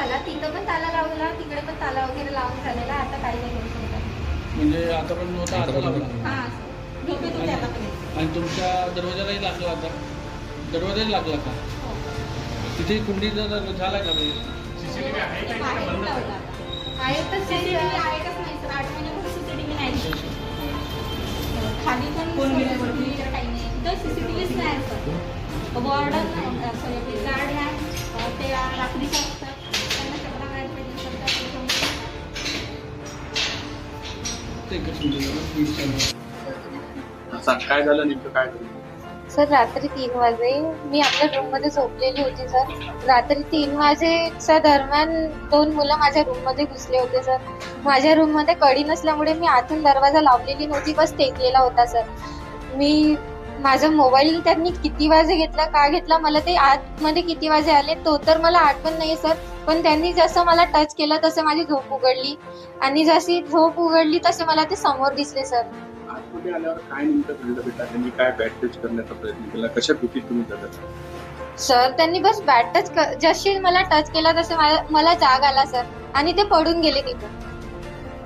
झाला तिथं पण ताला लावला तिकडे पण ताला वगैरे लावून झालेला आता काही नाही करू शकत म्हणजे आता पण नव्हता आता लागला हा झोपेत होते आता पण. आणि तुमच्या दरवाजालाही लागला आता दरवाजाही लागला का हो. तिथे कुंडीचा जर झाला का म्हणजे? बाहेर लावला आता. आहे तर CCTV आहे काच नाही सर. आठ महिन्यापासून सीसीटीव्ही नाही. खाली पण वगैरे काही नाही. तर सीसीटीव्हीच नाही सर. वॉर्डन सॉरी गार्ड आहे अं, ते रात्रीचे काय झालं नेमकं? काय झालं? सर रात्री तीन वाजे मी आपल्या रूममध्ये झोपलेली होती सर. रात्री तीन वाजेच्या दरम्यान दोन मुलं माझ्या रूममध्ये घुसले होते सर. माझ्या रूममध्ये कडी नसल्यामुळे मी आतून दरवाजा लावलेली नव्हती बस टेकलेला होता सर. मी माझा मोबाईल त्यांनी किती वाजे घेतला का घेतला मला ते आतमध्ये किती वाजे आले तो तर मला आठवण नाही सर. पण त्यांनी जसं मला टच केलं तसं माझी झोप उघडली. आणि जशी झोप उघडली तसे मला ते समोर दिसले सर. आतमध्ये आल्यावर काय नेमकं घडलं बेटा? त्यांनी काय बॅट टच करण्याचा प्रयत्न केला? कशा भीतीत तुम्ही जगत सर त्यांनी बस बॅट टच जशी मला टच केला तसे मला- मला जाग आला सर. आणि ते पडून गेले तिथून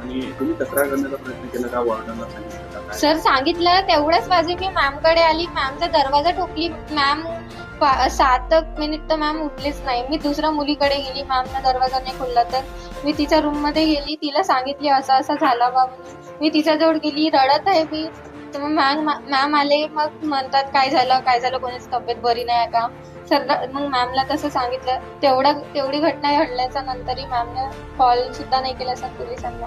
आणि तुम्ही तक्रार करण्याचा प्रयत्न केला का? वॉर्डनला सांगितलं का? काय? सर सांगितलं तेवढ्याच वाजे मी मॅमकडे आली मॅमचा दरवाजा ठोकली. मॅम पा- सात मिनिट तर मॅम उठलीच नाही. मी दुसऱ्या मुलीकडे गेली. मॅमचा दरवाजा नाही खुलला तर मी तिच्या रूममध्ये गेली. तिला सांगितली असं असं झाला बा. म्हणून. मी तिच्याजवळ गेली. रडत आहे मी. तर मग मॅम मॅम आले. मग म्हणतात काय झालं? काय झालं? कोणाची तब्येत बरी नाही आहे का? सर मग मॅमला तसं सांगितलं. तेवढा तेवढी घटना घडल्याच्या नंतरही मॅमने कॉल सुद्धा नाही केला सर पोलिसांना.